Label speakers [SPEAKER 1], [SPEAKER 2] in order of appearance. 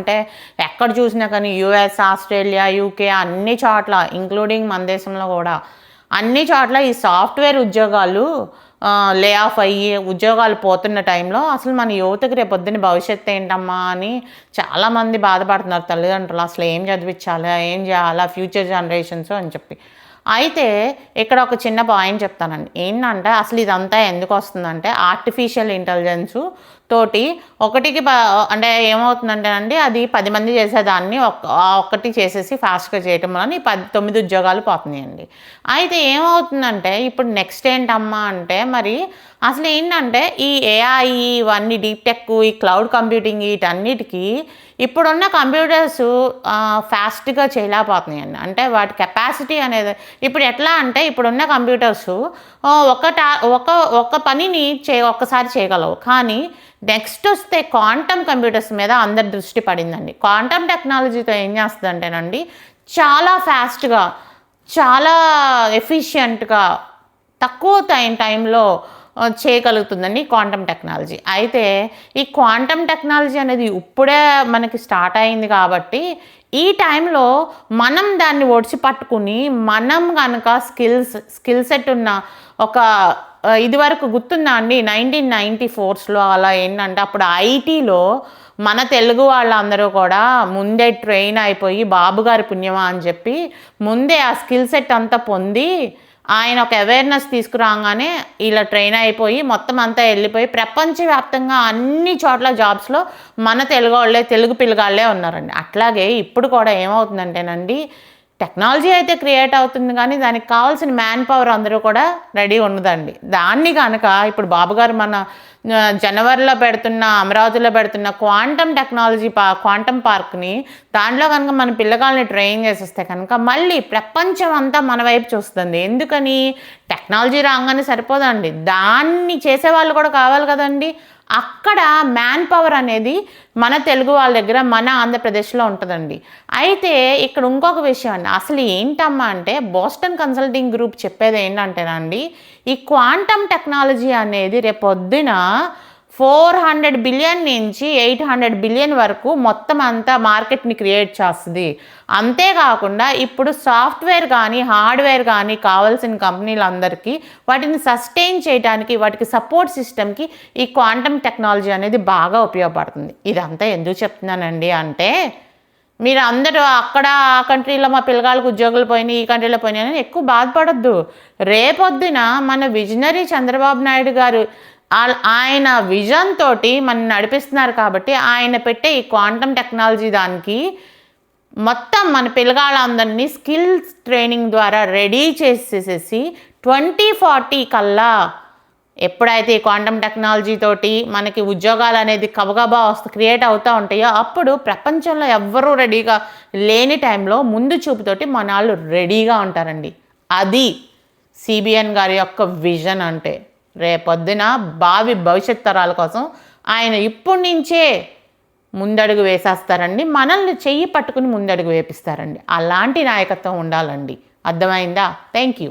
[SPEAKER 1] అంటే ఎక్కడ చూసినా కానీ యుఎస్ ఆస్ట్రేలియా యూకే అన్ని చోట్ల ఇంక్లూడింగ్ మన దేశంలో కూడా అన్ని చోట్ల ఈ సాఫ్ట్వేర్ ఉద్యోగాలు లే ఆఫ్ అయ్యి ఉద్యోగాలు పోతున్న టైంలో అసలు మన యువతకి రేపు పొద్దున్న భవిష్యత్తు ఏంటమ్మా అని చాలామంది బాధపడుతున్నారు తల్లిదండ్రులు. అసలు ఏం చదివించాలా ఏం చేయాలా ఫ్యూచర్ జనరేషన్స్ అని చెప్పి. అయితే ఇక్కడ ఒక చిన్న పాయింట్ చెప్తానండి. ఏంటంటే అసలు ఇదంతా ఎందుకు వస్తుందంటే ఆర్టిఫిషియల్ ఇంటెలిజెన్సు తోటి ఒకటికి అంటే ఏమవుతుందంటే అండి అది పది మంది చేసేదాన్ని ఒక్క ఒక్కటి చేసేసి ఫాస్ట్గా చేయటం వలన ఈ పది తొమ్మిది ఉద్యోగాలు పోతున్నాయండి. అయితే ఏమవుతుందంటే ఇప్పుడు నెక్స్ట్ ఏంటమ్మా అంటే మరి అసలు ఏంటంటే ఈ ఏఐ ఇవన్నీ డీప్ టెక్ ఈ క్లౌడ్ కంప్యూటింగ్ వీటన్నిటికీ ఇప్పుడున్న కంప్యూటర్స్ ఫాస్ట్గా చేయలేకపోతున్నాయండి. అంటే వాటి కెపాసిటీ అనేది ఇప్పుడు ఎట్లా అంటే ఇప్పుడున్న కంప్యూటర్స్ ఒక టా ఒక ఒక పనిని చే ఒక్కసారి చేయగలవు. కానీ నెక్స్ట్ వస్తే క్వాంటమ్ కంప్యూటర్స్ మీద అందరి దృష్టి పడిందండి. క్వాంటమ్ టెక్నాలజీతో ఏం చేస్తుందంటేనండి చాలా ఫాస్ట్గా చాలా ఎఫిషియెంట్గా తక్కువ టైం టైంలో చేయగలుగుతుందండి క్వాంటమ్ టెక్నాలజీ అయితే ఈ క్వాంటమ్ టెక్నాలజీ అనేది ఇప్పుడే మనకి స్టార్ట్ అయింది కాబట్టి ఈ టైంలో మనం దాన్ని ఒడిచి పట్టుకుని మనం కనుక స్కిల్స్ స్కిల్ సెట్ ఉన్న ఒక ఇదివరకు గుర్తుందా అండి నైన్టీన్ నైంటీ ఫోర్స్లో అలా ఏంటంటే అప్పుడు ఐటీలో మన తెలుగు వాళ్ళందరూ కూడా ముందే ట్రైన్ అయిపోయి బాబుగారి పుణ్యమా అని చెప్పి ముందే ఆ స్కిల్ సెట్ అంతా పొంది ఆయన ఒక అవేర్నెస్ తీసుకురాగానే ఇలా ట్రైన్ అయిపోయి మొత్తం అంతా వెళ్ళిపోయి ప్రపంచవ్యాప్తంగా అన్ని చోట్ల జాబ్స్లో మన తెలుగు వాళ్ళే తెలుగు పిల్లగాళ్ళే ఉన్నారండి. అట్లాగే ఇప్పుడు కూడా ఏమవుతుందంటేనండి టెక్నాలజీ అయితే క్రియేట్ అవుతుంది కానీ దానికి కావాల్సిన మ్యాన్ పవర్ అందరూ కూడా రెడీ ఉండదండి. దాన్ని కనుక ఇప్పుడు బాబుగారు మన జనవరిలో పెడుతున్న అమరావతిలో పెడుతున్న క్వాంటమ్ టెక్నాలజీ పా క్వాంటమ్ పార్క్ని దాంట్లో కనుక మన పిల్లగాళ్ళని ట్రైన్ చేసేస్తే కనుక మళ్ళీ ప్రపంచం అంతా మన వైపు చూస్తుంది. ఎందుకని? టెక్నాలజీ రాగానే సరిపోదండి. దాన్ని చేసే వాళ్ళు కూడా కావాలి కదండి. అక్కడ మ్యాన్ పవర్ అనేది మన తెలుగు వాళ్ళ దగ్గర మన ఆంధ్రప్రదేశ్లో ఉంటుందండి. అయితే ఇక్కడ ఇంకొక విషయం అండి. అసలు ఏంటమ్మా అంటే బోస్టన్ కన్సల్టింగ్ గ్రూప్ చెప్పేది ఏంటంటేనండి ఈ క్వాంటమ్ టెక్నాలజీ అనేది రేపొద్దున ఫోర్ హండ్రెడ్ బిలియన్ నుంచి ఎయిట్ హండ్రెడ్ బిలియన్ వరకు మొత్తం అంతా మార్కెట్ని క్రియేట్ చేస్తుంది. అంతేకాకుండా ఇప్పుడు సాఫ్ట్వేర్ కానీ హార్డ్వేర్ కానీ కావాల్సిన కంపెనీలందరికీ వాటిని సస్టైన్ చేయడానికి వాటికి సపోర్ట్ సిస్టమ్కి ఈ క్వాంటమ్ టెక్నాలజీ అనేది బాగా ఉపయోగపడుతుంది. ఇదంతా ఎందుకు చెప్తున్నానండి అంటే మీరు అందరూ అక్కడ ఆ కంట్రీలో మా పిల్లగాళ్ళకి ఉద్యోగులు పోయినాయి ఈ కంట్రీలో పోయినాయి అని ఎక్కువ బాధపడద్దు. రేపొద్దున మన విజనరీ చంద్రబాబు నాయుడు గారు ఆయన విజన్ తోటి మనం నడిపిస్తున్నారు కాబట్టి ఆయన పెట్టే ఈ క్వాంటమ్ టెక్నాలజీ దానికి మొత్తం మన పిల్లగాళ్ళందరినీ స్కిల్స్ ట్రైనింగ్ ద్వారా రెడీ చేసేసేసి ట్వంటీ ఫార్టీ కల్లా ఎప్పుడైతే ఈ క్వాంటమ్ టెక్నాలజీ తోటి మనకి ఉద్యోగాలు అనేది కబగబా వస్తు క్రియేట్ అవుతూ ఉంటాయో అప్పుడు ప్రపంచంలో ఎవ్వరూ రెడీగా లేని టైంలో ముందు చూపుతోటి మన వాళ్ళు రెడీగా ఉంటారండి. అది సిబిఎన్ గారి యొక్క విజన్ అంటే. రేపొద్దున భావి భవిష్యత్ తరాల కోసం ఆయన ఇప్పటి నుంచే ముందడుగు వేసేస్తారండి. మనల్ని చెయ్యి పట్టుకుని ముందడుగు వేపిస్తారండి. అలాంటి నాయకత్వం ఉండాలండి. అర్థమైందా? Thank you